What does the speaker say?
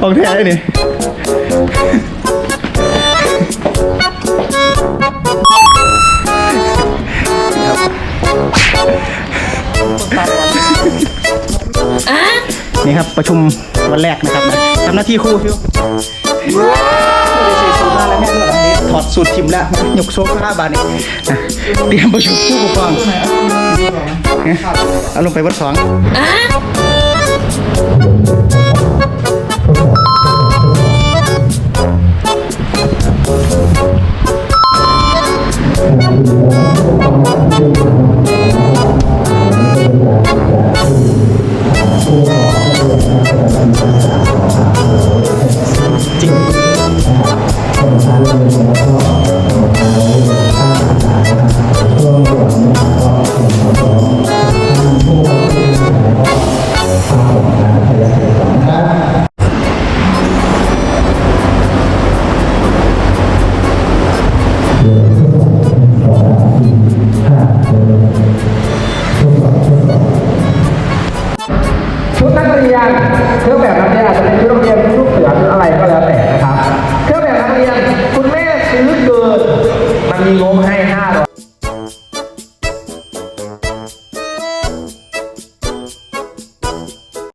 ของแท้เลยนี่นี่ครับประชุมวันแรกนะครับนะทำหน้าที่ครูฟิวถอดสูตรทิมแล้วยกโซ่ข้าบานนี่เตรียมประชุมผู้ปกครอง เนี่ยเอาลงไปวัดสอง รียนเครื่องแบบนักเรียนอาจจะเป็นชุดนักเรียนชุดเสือหรืออะไรก็แล้วแต่นะครับ เครื่องแบบนักเรียนคุณแม่ซื้อเกินมันมีงบให้